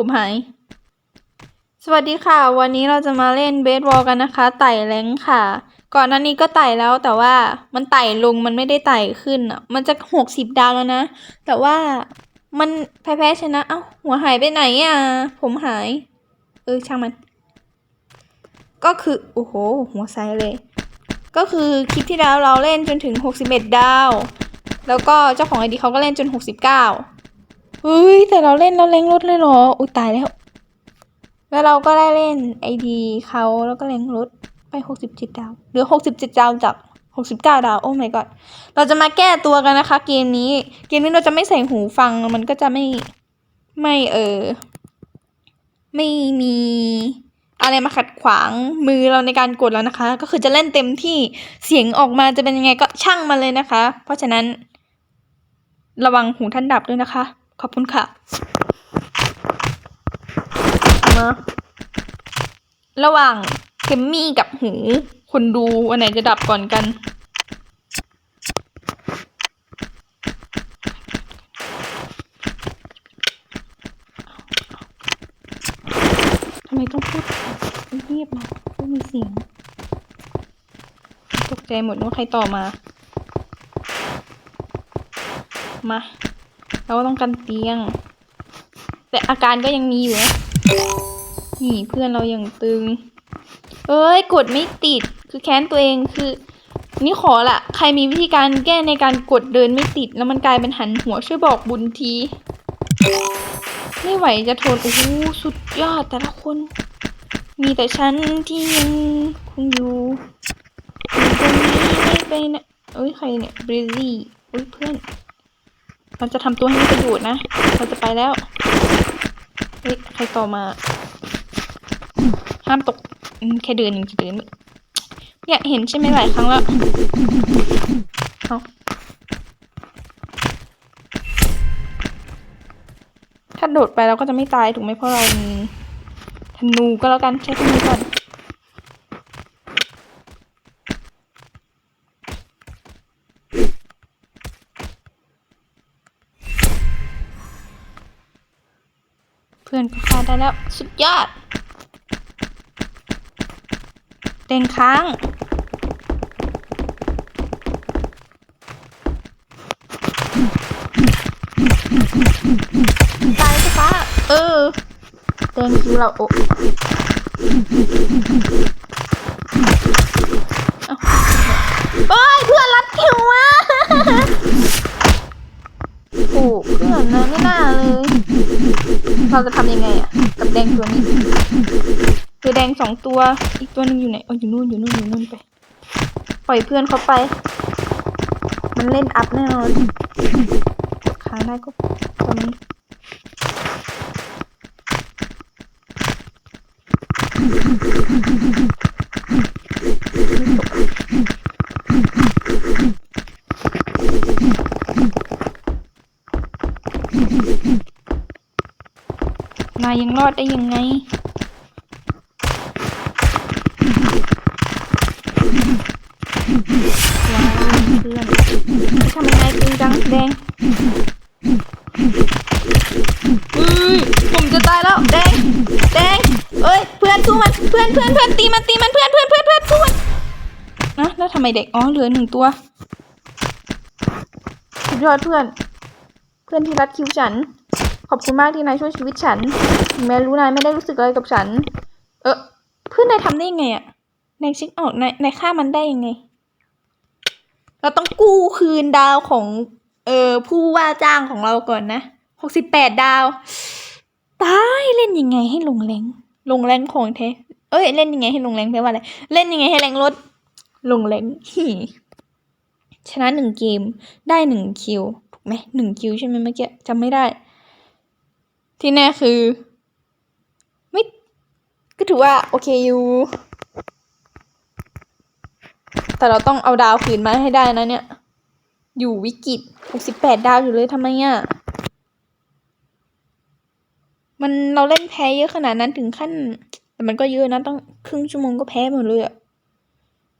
ผมหายสวัสดีค่ะ วันนี้เราจะมาเล่นเบสบอลกันนะคะ ไต่แรงค่ะ ก่อนหน้านี้ก็ไต่แล้วแต่ว่ามันไต่ลงมันไม่ได้ไต่ขึ้นอะ มันจะหกสิบดาวแล้วนะ แต่ว่ามันแพ้แพ้ชนะ เอ้าหัวหายไปไหนอะ ผมหาย เออช่างมัน ก็คือ โอ้โห หัวไซเลย ก็คือคลิปที่แล้วเราเล่นจนถึง61ดดาว แล้วก็เจ้าของไอดีเขาก็เล่นจน69เก้า เฮ้ย แต่เราเล่นแล้วแรงลดเลยเหรอ อุ้ยตายแล้ว แล้วเราก็ได้เล่นไอดีเขาแล้วก็แรงลดไป67ดดาวเหลือ67ดดาวจาก69ดาว โอ้ my god เราจะมาแก้ตัวกันนะคะ เกมนี้ เกมนี้เราจะไม่ใส่หูฟังมันก็จะไม่ไม่เออ ไม่มีอะไรมาขัดขวางมือเราในการกดแล้วนะคะ ก็คือจะเล่นเต็มที่เสียงออกมาจะเป็นยังไงก็ช่างมันเลยนะคะ เพราะฉะนั้น ระวังหูท่านดับด้วยนะคะ ขอบคุณค่ะมาระหว่างเคมมี่กับหู คนดูอันไหนจะดับก่อนกัน ทำไมต้องพูดเงียบนะไม่มีเสียง ตกใจหมดว่าใครต่อมา มา เราก็ต้องกันเตียง แต่อาการก็ยังมีอยู่นะนี่เพื่อนเรายังตึง เอ้ยกดไม่ติด คือแค้นตัวเองคือ นี่ขอละใครมีวิธีการแก้ในการกดเดินไม่ติด แล้วมันกลายเป็นหันหัวช่วยบอกบุญที ไม่ไหวจะทน โอ้โหสุดยอดแต่ละคน มีแต่ฉันที่ยังคงอยู่อยู่ตรงนี้ไม่ไปนะเอ้ยใครเนี่ยบริซี่เอ้ยเพื่อน เราจะทำตัวให้มีประโยชน์นะ เราจะไปแล้วเฮ้ยใครต่อมา ห้ามตกแค่เดินยังจะเดินเนี่ยเห็นใช่ไหมหลายครั้งแล้วเอาถ้าโดดไปเราก็จะไม่ตายถูกไหมเพราะเรามีธนูก็แล้วกันใช้ธนูก่อน เพื่อนก็ฆ่าได้แล้ว สุดยอดเต็งค้างตายสิฟ้าเออเต็งคือเราโอ้เอ้ยเพื่อนรัดคิวอะ โอ้เพื่อนนะไม่น่าเลย เราจะทำยังไงอะกับแดงตัวนี้คือแดงสองตัว อีกตัวหนึงอยู่ไหนอ๋ออยู่นู่นอยู่นู่นอยู่นู่นไป ปล่อยเพื่อนเขาไป มันเล่นอัพแน่นอนค้างได้ก็ตอนนี้ นายยังรอดได้ยังไง ว้าวเพื่อนทำยังไงตึงจังแดงอุ้ยผมจะตายแล้วแดงแดงเอ้ยเพื่อนสู้มันเพื่อนเพื่อนเพื่อนตีมันตีมันเพื่อนเพื่อนเพื่อนเพื่อนสู้มันนะแล้วทำไมเด็กอ๋อเหลือหนึ่งตัวสุดยอดเพื่อน เพื่อนที่รัดคิวฉัน ขอบคุณมากที่นายช่วยชีวิตฉันถึงแม้รู้นายไม่ได้รู้สึกอะไรกับฉัน เออเพื่อนนายทำได้ยังไงอะนายช็คออกนายนายฆ่ามันได้ยังไง เราต้องกู้คืนดาวของ เออผู้ว่าจ้างของเราก่อนนะหกสิบแปดดาว ตายเล่นยังไงให้ลงแรงลงแรงของแท้เอ้ยเล่นยังไงให้ลงแรงแปลว่าอะไร เล่นยังไงให้แรงลด ลงแรงฮีชนะหนึ่งเกมได้หนึ่งคิวถูกไหมหนึ่งคิวใช่ไหมเมื่อกี้จำไม่ได้ ที่แน่คือ ไม่ก็ถือว่า โอเคอยู่ แต่เราต้องเอาดาวคืนมาให้ได้นะเนี่ย อยู่วิกฤตหกสิบแปดดาวอยู่เลยทำไมอะ มันเราเล่นแพ้เยอะขนาดนั้นถึงขั้น แต่มันก็เยอะนะต้องครึ่งชั่วโมงก็แพ้หมดเลยอะ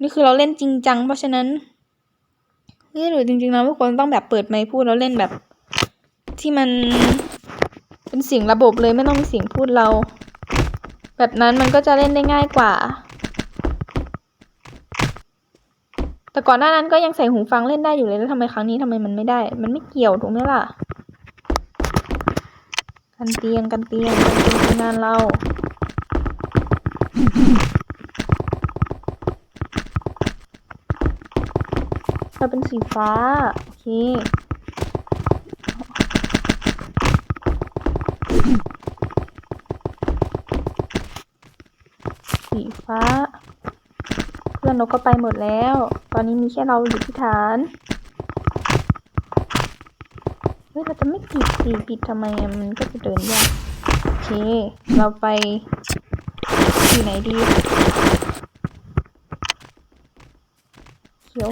นี่คือเราเล่นจริงจัง เพราะฉะนั้นเฮ้ยหรือจริงๆเราไม่ควรต้องแบบเปิดไมค์พูดเราเล่นแบบที่มัน เป็นเสียงระบบเลยไม่ต้องมีเสียงพูดเรา แบบนั้นมันก็จะเล่นได้ง่ายกว่า แต่ก่อนหน้านั้นก็ยังใส่หูฟังเล่นได้อยู่เลยแล้วทำไมครั้งนี้ทำไมมันไม่ได้ มันไม่เกี่ยวถูกไหมล่ะกันเตียงกันเตียงกันเตียงคืองานเราเราเป็นสีฟ้า โอเค สีฟ้า เพื่อนนกก็ไปหมดแล้ว ตอนนี้มีแค่เราอยู่ที่ฐานเฮ้ยเราจะไม่ปิดสีปิดทำไมมันก็จะเดินยากโอเค เราไปอยู่ไหนดี เขียว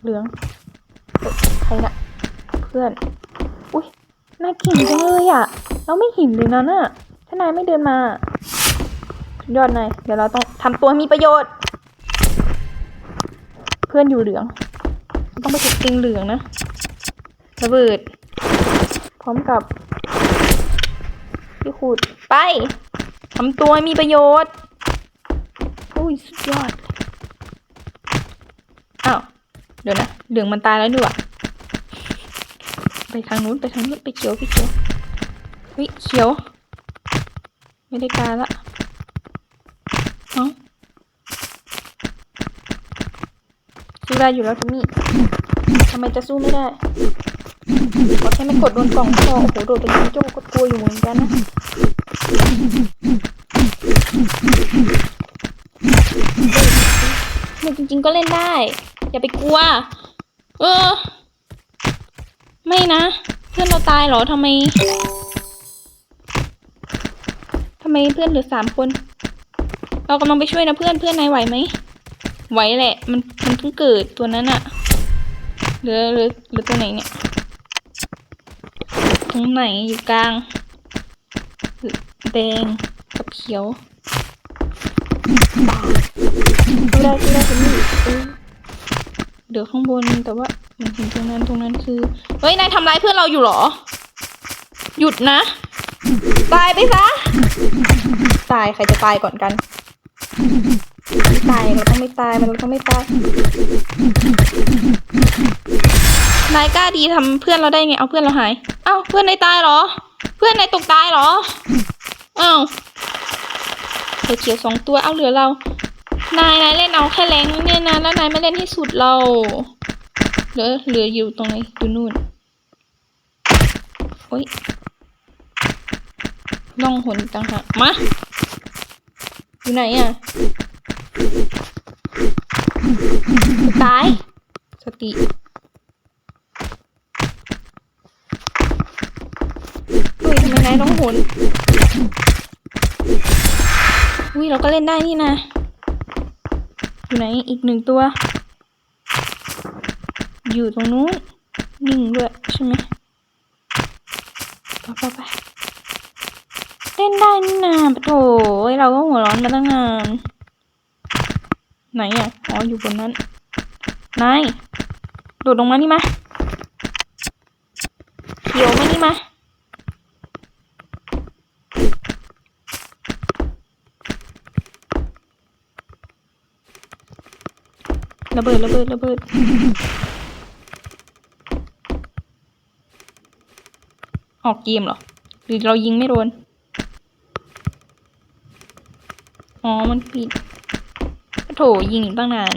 เหลืองใครนะเพื่อน อุ้ยน่ายเก่งจังเลยอะ เราไม่เหินเลยนะน่ะถ้านายไม่เดินมา ยอดนายเดี๋ยวเราต้องทำตัวให้มีประโยชน์ เพื่อนอยู่เหลือง ต้องไปถูกติงเหลืองนะระเบิด พร้อมกับพี่ขูดไปทำตัวให้มีประโยชน์อุ้ยสุดยอดอ้าวเดี๋ยวนะเหลืองมันตายแล้วดีกว่าไปทางนู้นไปทางนู้นไปเขียวไปเขียวเฮ้ยเขียว ไม่ได้การละเอ้า สู้ได้อยู่แล้วทุกนี่ทำไมจะสู้ไม่ได้ขอแค่ไม่กดโดนกล่องพอโอ้โหโดดเป็นจิงจ้ก็กลัวอยู่เหมือนกันนะเนี่ยจริง ๆ ก็เล่นได้ อย่าไปกลัว เออ ไม่นะ เพื่อนเราตายเหรอทำไมทำไมเพื่อนเหลือสามคน เรากำลังไปช่วยนะเพื่อนเพื่อนนายไหวไหม ไหวแหละ มันมันเพิ่งเกิดตัวนั้นอะหลือหลือหลือตัวไหนเนี่ยตรงไหนอยู่กลางแดงกับเขียวได้ได้ตรงนี้เออเหลือข้างบนแต่ว่ามันเห็นตรงนั้นตรงนั้นคือเฮ้ยนายทำร้ายเพื่อนเราอยู่หรอ หยุดนะ ตายไปซะ ตายใครจะตายก่อนกัน ม่ตายเราต้องไม่ตายมันเราต้องไม่ตายนายกล้าดีทำเพื่อนเราได้ไงเอาเพื่อนเราหายเอ้าเพื่อนนายตายเหรอ เพื่อนนายตกตายเหรอเอ้าเหลือเขียวสองตัวเอาเหลือเรา นายนายเล่นเอาแค่แรงเนี่ยนะแล้วนายไม่เล่นให้สุดเราเหลือเหลืออยู่ตรงไหนอยู่นู่นโอ๊ยล่องหนต่างหากมาอยู่ไหนอะ ตาย สติเฮ้ยทำไมนายต้องหนอุ้ยเราก็เล่นได้นี่นะ อยู่ไหนอีกหนึ่งตัว อยู่ตรงนู้นนิ่งด้วยใช่ไหมไปไปไปเล่นได้นี่นาปะโถเอ้ยเราก็หัวร้อนมาตั้งนาน ไหนอะ อ๋อ อยู่บนนั้น นาย โดดลงมานี่มาเขียวมานี่มาระเบิดระเบิดระเบิดออกเกมเหรอ หรือเรายิงไม่โดน อ๋อ มันปิดโถยิงตั้งนาน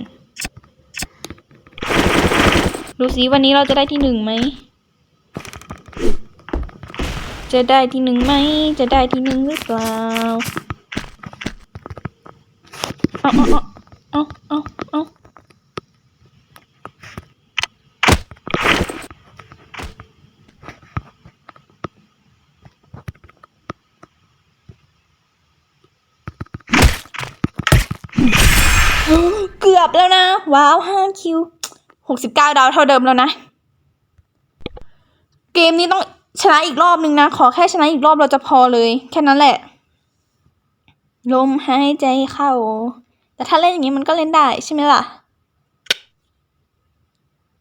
ดูสิวันนี้เราจะได้ที่หนึ่งไหม จะได้ที่หนึ่งไหม จะได้ที่หนึ่งหรือเปล่า เอาเอาเอาเอาเอาเกือบแล้วนะ ว้าวห้าคิว หกสิบเก้าดาวเท่าเดิมแล้วนะ เกมนี้ต้องชนะอีกรอบนึงนะ ขอแค่ชนะอีกรอบเราจะพอเลย แค่นั้นแหละ ลมหายใจเข้า แต่ถ้าเล่นอย่างนี้มันก็เล่นได้ใช่ไหมล่ะ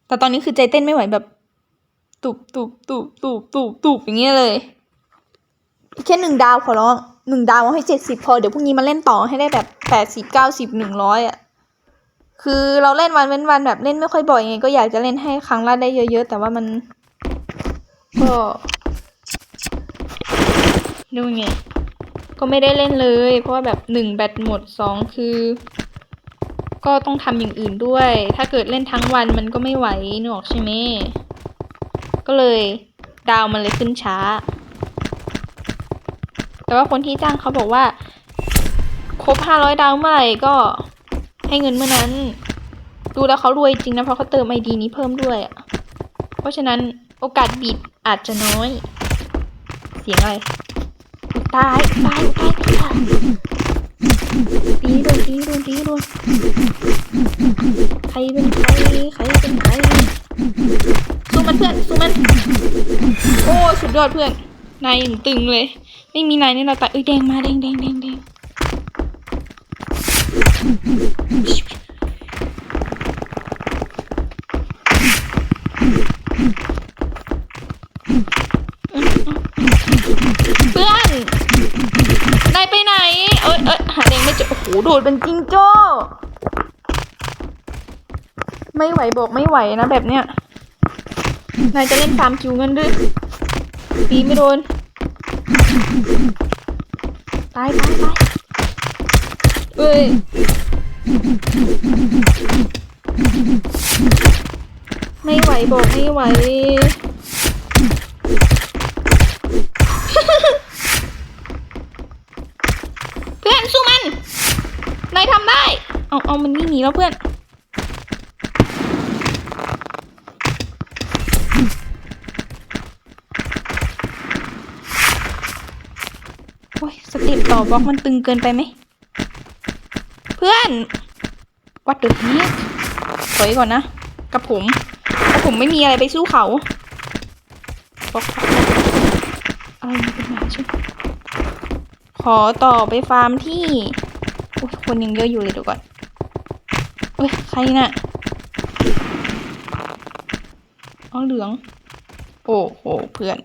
แต่ตอนนี้คือใจเต้นไม่ไหวแบบ ตุบตุบตุบตุบตุบตุบอย่างเงี้ยเลยแค่หนึ่งดาวขอร้องหนึ่งดาวเอาให้เจ็ดสิบพอ เดี๋ยวพรุ่งนี้มาเล่นต่อให้ได้แบบแปดสิบเก้าสิบหนึ่งร้อยอะ คือเราเล่นวันเว้นวันแบบเล่นไม่ค่อยบ่อยไงก็อยากจะเล่นให้ครั้งละได้เยอะ ๆ แต่ว่ามันก็ดูไงก็ไม่ได้เล่นเลย เพราะว่าแบบหนึ่งแบตหมดสองคือ ก็ต้องทำอย่างอื่นด้วย ถ้าเกิดเล่นทั้งวันมันก็ไม่ไหวนึกออกใช่ไหมก็เลยดาวมันเลยขึ้นช้า แต่ว่าคนที่จ้างเขาบอกว่า ครบห้าร้อยดาวเมื่อไหร่ก็ ให้เงินเมื่อนั้น ดูแล้วเขารวยจริงนะ เพราะเขาเติมไอดีนี้เพิ่มด้วยอะเพราะฉะนั้นโอกาสบิดอาจจะน้อย เสียงอะไรอุ๊ยตายตายตายตายตีโดนตีโดนตีโดนใครเป็นใครใครเป็นใครสู้มันเพื่อนสู้มัน โอ้สุดยอดเพื่อนนายตึงเลย ไม่มีนายนี่เราตายเอ้ยแดงมาแดงแดงแดงแดง เพื่อน นายไปไหน เอ้ยเอ้ยหาแดงไม่เจอ โอ้โห โดดเป็นจิงโจ้ไม่ไหวบอกไม่ไหวนะแบบเนี้ยนายจะเล่นตามคิวเงินด้วยตีไม่โดนตายตายตายเอ้ยไม่ไหวบอกไม่ไหว เพื่อนสู้มัน นายทำได้ เอาเอามันวิ่งหนีแล้วเพื่อน โอ้ยสเต็ปต่อบล็อกมันตึงเกินไปไหม เพื่อนวัดเดือดนี้ถอยก่อนนะ กับผมเพราะผมไม่มีอะไรไปสู้เขาบล็อกอะไรเป็นหมาช่ไหมขอต่อไปฟาร์มที่ คนยังเยอะอยู่เลยเดี๋ยวก่อน เอ้ย ใครน่ะอ๋อเหลือง โอ้โห เพื่อน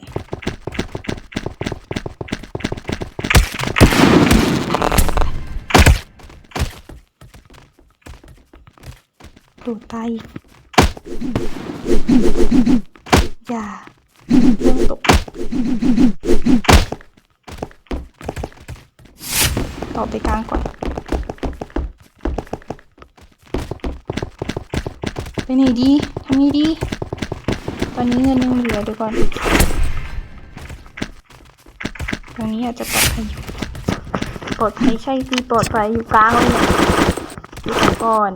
โดดตาย ไปไหนดีทำไงดี ตอนนี้เงินยังเหลือเดี๋ยวก่อน ตรงนี้อาจจะปลอดภัยอยู่ปลอดภัยใช่สิปลอดภัยอยู่กลางเลยเนี่ยดูก่อน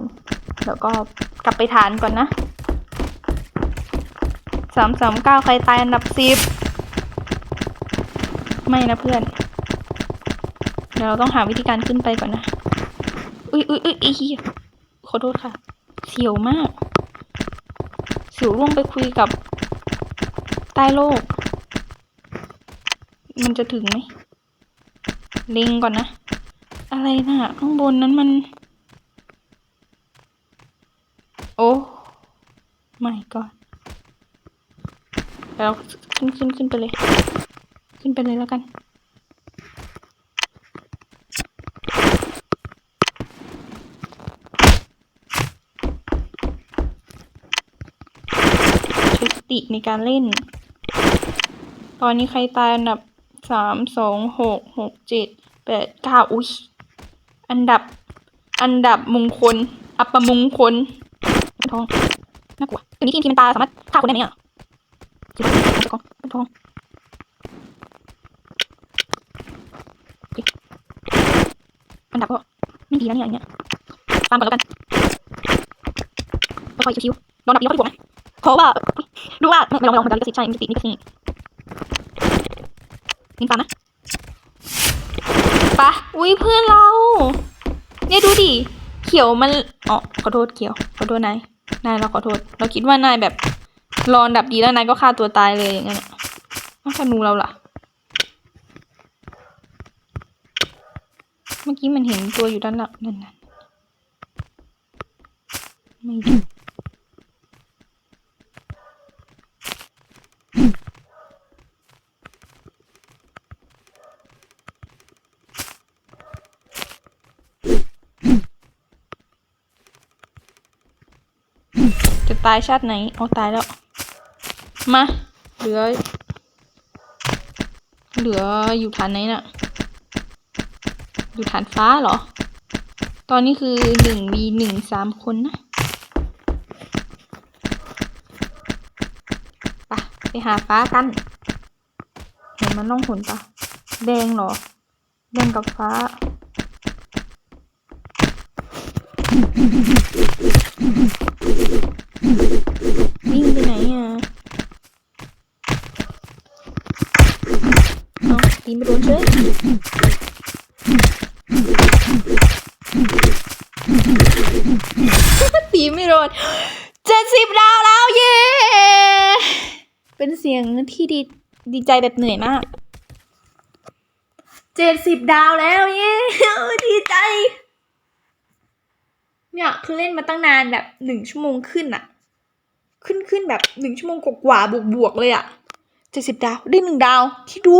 แล้วก็กลับไปฐานก่อนนะสามสามเก้าใครตายอันดับสิบไม่นะเพื่อน เดี๋ยวเราต้องหาวิธีการขึ้นไปก่อนนะ อุ้ยอุ้ยอุ้ยอีเหี้ยขอโทษค่ะ เสียวมาก เสียวล่วงไปคุยกับ ใต้โลก มันจะถึงไหมเล็งก่อนนะ อะไรนะ่ะ ข้างบนนั้นมัน โอ้ไม่ก็แล้วขึ้นขึ้นขึ้นไปเลย ขึ้นไปเลยแล้วกัน ติในการเล่น ตอนนี้ใครตายอันดับสามสองหกหกเจ็ดแปดเก้าอุ้ยอันดับ อันดับมงคล อัปมงคลเป็นทองน่ากลัวตัวนี้ทีมทีมเป็นตาสามารถฆ่าคนได้ไหมอะจิบเป็นทองเป็นทองอันดับก็ไม่ดีแล้วเนี่ยอย่างเงี้ยตามก่อนแล้วกันค่อยๆชิวๆลองดับดีเขาดีกว่าไหมเพราะว่า ดูว่าไม่ลองไม่ลองมันจะลิขสิทธิ์ใช่มันจะติดลิขสิทธิ์นี่ตามนะไปะอุ้ยเพื่อนเรา เนี่ยดูดิ เขียวมันอ๋อขอโทษเขียว ขอโทษนาย นายเราขอโทษ เราคิดว่านายแบบรอนดับดีแล้วนายก็ฆ่าตัวตายเลยอย่างเงี้ยต้องธนูเราล่ะ เมื่อกี้มันเห็นตัวอยู่ด้านหลังนั่นน่ะไม่ ตายชาติไหนเอาตายแล้ว มา เหลือ เหลืออยู่ฐานไหนน่ะ อยู่ฐานฟ้าเหรอ ตอนนี้คือหนึ่งมีหนึ่งสามคนนะไปไปหาฟ้ากัน เห็นมันล่องหนปะแดงเหรอ แดงกับฟ้า วิ่งไปไหนอะเอา ตีไม่โดนเฉยตีไม่โดนเจ็ดสิบดาวแล้วเย้ เป็นเสียงที่ดีดีใจแบบเหนื่อยมากเจ็ดสิบดาวแล้วเย้ดีใจเนี่ยคือเล่นมาตั้งนานแบบหนึ่งชั่วโมงขึ้นอะขึ้นขึ้นแบบหนึ่งชั่วโมงกว่าๆบวกๆเลยอะเจ็ดสิบดาวได้หนึ่งดาวที่ดู